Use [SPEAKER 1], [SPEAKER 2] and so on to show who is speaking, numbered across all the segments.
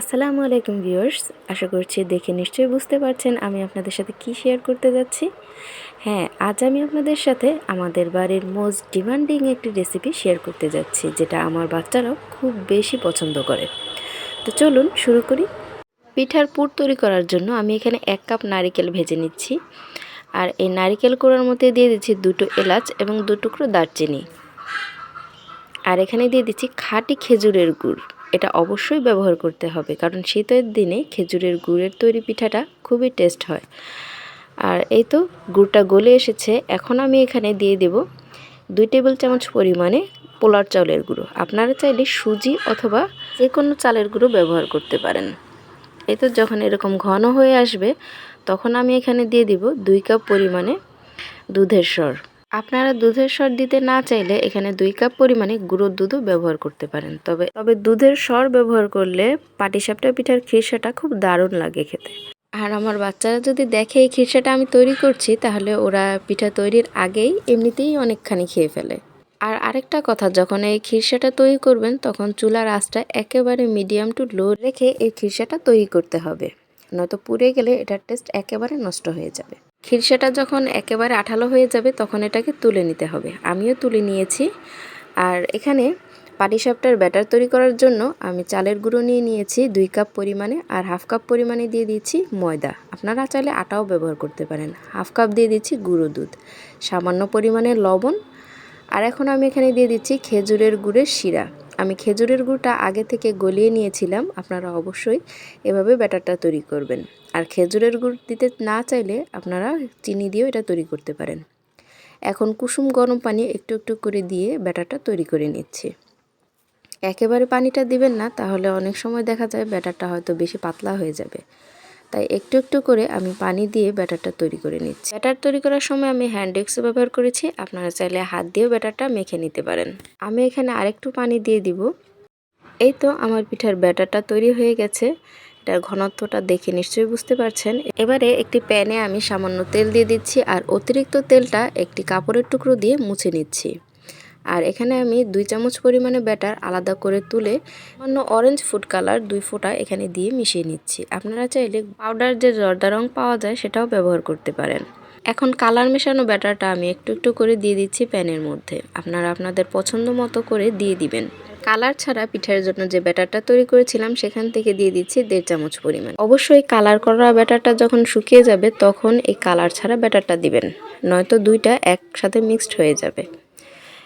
[SPEAKER 1] আসসালামু আলাইকুম ভিউয়ার্স, আশা করছি দেখে নিশ্চয়ই বুঝতে পারছেন আমি আপনাদের সাথে কি শেয়ার করতে যাচ্ছি। হ্যাঁ আজ আমি আপনাদের সাথে আমাদের বাড়ির মোস্ট ডিমান্ডিং একটি রেসিপি শেয়ার করতে যাচ্ছি, যেটা আমার বাচ্চারাও খুব বেশি পছন্দ করে। তো চলুন শুরু করি। পিঠার পুর তৈরি করার জন্য আমি এখানে এক কাপ নারিকেল ভেজে নিচ্ছি। আর এই নারিকেল কোড়ার মধ্যে দিয়ে দিচ্ছি দুটো এলাচ এবং দু টুকরো দারচিনি। আর এখানে দিয়ে দিচ্ছি খাঁটি খেজুরের গুড়। এটা অবশ্যই ব্যবহার করতে হবে, কারণ শীতের দিনে খেজুরের গুড়ের তৈরি পিঠাটা খুবই টেস্ট হয়। আর এই তো গুড়টা গলে এসেছে, এখন আমি এখানে দিয়ে দেব দুই টেবিল চামচ পরিমাণে পোলার চাউলের গুঁড়ো। আপনারা চাইলে সুজি অথবা যে কোনো চালের গুঁড়ো ব্যবহার করতে পারেন। এই তো যখন এরকম ঘন হয়ে আসবে, তখন আমি এখানে দিয়ে দিব দুই কাপ পরিমাণে দুধের স্বর আপনারা দুধের স্বর দিতে না চাইলে এখানে দুই কাপ পরিমাণে গুঁড়োর দুধও ব্যবহার করতে পারেন। তবে তবে দুধের স্বর ব্যবহার করলে পাটিসাপটা পিঠার খিরসাটা খুব দারুণ লাগে খেতে। আর আমার বাচ্চারা যদি দেখে এই খিরসাটা আমি তৈরি করছি, তাহলে ওরা পিঠা তৈরির আগেই এমনিতেই অনেকখানি খেয়ে ফেলে। আর আরেকটা কথা, যখন এই খিরসাটা তৈরি করবেন, তখন চুলার আঁচটা একেবারে মিডিয়াম টু লো রেখে এই খিরসাটা তৈরি করতে হবে। নয়তো পুড়ে গেলে এটার টেস্ট একেবারে নষ্ট হয়ে যাবে। খিরসাটা যখন একেবারে আঠালো হয়ে যাবে, তখন এটাকে তুলে নিতে হবে। আমিও তুলে নিয়েছি। আর এখানে পাটিসাপটার ব্যাটার তৈরি করার জন্য আমি চালের গুঁড়ো নিয়ে নিয়েছি, দুই কাপ পরিমাণে, আর হাফ কাপ পরিমাণে দিয়ে দিচ্ছি ময়দা। আপনারা চাইলে আটাও ব্যবহার করতে পারেন। হাফ কাপ দিয়ে দিচ্ছি গুঁড়ো দুধ, সামান্য পরিমাণে লবণ। আর এখন আমি এখানে দিয়ে দিচ্ছি খেজুরের গুড়ের শিরা। আমি খেজুরের গুড়টা আগে থেকে গলিয়ে নিয়েছিলাম, আপনারা অবশ্যই এভাবে ব্যাটারটা তৈরি করবেন। আর খেজুরের গুড় দিতে না চাইলে আপনারা চিনি দিয়েও এটা তৈরি করতে পারেন। এখন কুসুম গরম পানি একটু একটু করে দিয়ে ব্যাটারটা তৈরি করে নিচ্ছি। একেবারে পানিটা দিবেন না, তাহলে অনেক সময় দেখা যায় ব্যাটারটা হয়তো বেশি পাতলা হয়ে যাবে। তাই একটু একটু করে আমি পানি দিয়ে ব্যাটারটা তৈরি করে নিচ্ছি। ব্যাটার তৈরি করার সময় আমি হ্যান্ড এক্সও ব্যবহার করেছি। আপনারা চাইলে হাত দিয়েও ব্যাটারটা মেখে নিতে পারেন। আমি এখানে আরেকটু পানি দিয়ে দিব। এই তো আমার পিঠার ব্যাটারটা তৈরি হয়ে গেছে। এটার ঘনত্বটা দেখে নিশ্চয়ই বুঝতে পারছেন। এবারে একটি প্যানে আমি সামান্য তেল দিয়ে দিচ্ছি আর অতিরিক্ত তেলটা একটি কাপড়ের টুকরো দিয়ে মুছে নিচ্ছি। আর এখানে আমি দুই চামচ পরিমাণে ব্যাটার আলাদা করে তুলে অন্য অরেঞ্জ ফুড কালার দুই ফোঁটা এখানে দিয়ে মিশিয়ে নিচ্ছি। আপনারা চাইলে পাউডার যে জর্দা রং পাওয়া যায় সেটাও ব্যবহার করতে পারেন। এখন কালার মেশানো ব্যাটারটা আমি একটু একটু করে দিয়ে দিচ্ছি প্যানের মধ্যে। আপনারা আপনাদের পছন্দ মতো করে দিয়ে দিবেন। কালার ছাড়া পিঠার জন্য যে ব্যাটারটা তৈরি করেছিলাম সেখান থেকে দিয়ে দিচ্ছি দেড় চামচ পরিমাণ। অবশ্যই কালার করা ব্যাটারটা যখন শুকিয়ে যাবে তখন এই কালার ছাড়া ব্যাটারটা দিবেন, নয়তো দুইটা একসাথে মিক্সড হয়ে যাবে।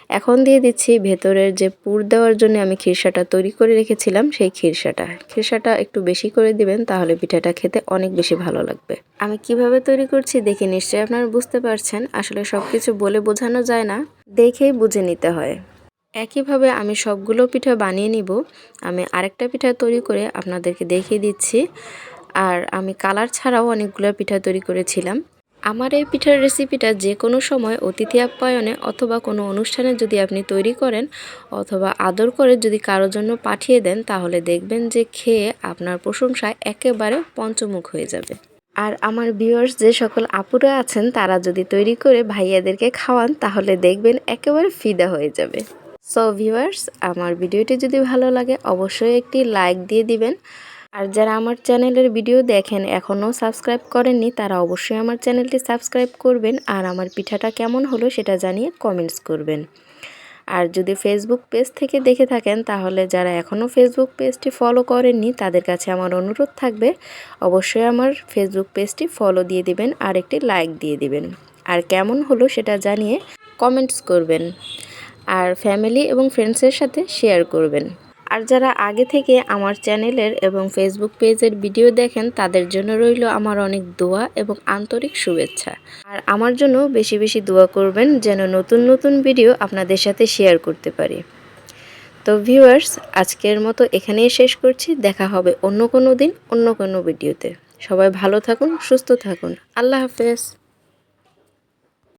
[SPEAKER 1] এখন দিয়ে দিচ্ছি ভেতরের যে পুর দেওয়ার জন্য আমি খিরসাটা তৈরি করে রেখেছিলাম, সেই খিরসাটা খিরসাটা একটু বেশি করে দিবেন, তাহলে পিঠাটা খেতে অনেক বেশি ভালো লাগবে। আমি কীভাবে তৈরি করছি দেখে নিশ্চয়ই আপনারা বুঝতে পারছেন। আসলে সব কিছু বলে বোঝানো যায় না, দেখেই বুঝে নিতে হয়। একইভাবে আমি সবগুলো পিঠা বানিয়ে নিব। আমি আরেকটা পিঠা তৈরি করে আপনাদেরকে দেখিয়ে দিচ্ছি। আর আমি কালার ছাড়াও অনেকগুলো পিঠা তৈরি করেছিলাম। আমার এই পিঠার রেসিপিটা যে কোনো সময় অতিথি আপ্যায়নে অথবা কোনো অনুষ্ঠানে যদি আপনি তৈরি করেন অথবা আদর করে যদি কারোর জন্য পাঠিয়ে দেন, তাহলে দেখবেন যে খেয়ে আপনার প্রশংসায় একেবারে পঞ্চমুখ হয়ে যাবে। আর আমার ভিউয়ার্স যে সকল আপুরা আছেন, তারা যদি তৈরি করে ভাইয়াদেরকে খাওয়ান, তাহলে দেখবেন একেবারে ফিদা হয়ে যাবে। সো ভিউয়ার্স আমার ভিডিওটি যদি ভালো লাগে, অবশ্যই একটি লাইক দিয়ে দিবেন। আর যারা আমার চ্যানেলের ভিডিও দেখেন এখনও সাবস্ক্রাইব করেননি, তারা অবশ্যই আমার চ্যানেলটি সাবস্ক্রাইব করবেন আর আমার পিঠাটা কেমন হলো সেটা জানিয়ে কমেন্টস করবেন। আর যদি ফেসবুক পেজ থেকে দেখে থাকেন, তাহলে যারা এখনও ফেসবুক পেজটি ফলো করেননি, তাদের কাছে আমার অনুরোধ থাকবে, অবশ্যই আমার ফেসবুক পেজটি ফলো দিয়ে দিবেন আর একটি লাইক দিয়ে দিবেন। আর কেমন হলো সেটা জানিয়ে কমেন্টস করবেন। আর ফ্যামিলি এবং ফ্রেন্ডসের সাথে শেয়ার করবেন। আর যারা আগে থেকে আমার চ্যানেলের এবং ফেসবুক পেজের ভিডিও দেখেন, তাদের জন্য রইল আমার অনেক দোয়া এবং আন্তরিক শুভেচ্ছা। আর আমার জন্য বেশি বেশি দোয়া করবেন যেন নতুন নতুন ভিডিও আপনাদের সাথে শেয়ার করতে পারি। তো ভিউয়ার্স আজকের মতো এখানেই শেষ করছি। দেখা হবে অন্য কোনো দিন, অন্য কোনো ভিডিওতে। সবাই ভালো থাকুন, সুস্থ থাকুন। আল্লাহ হাফেজ।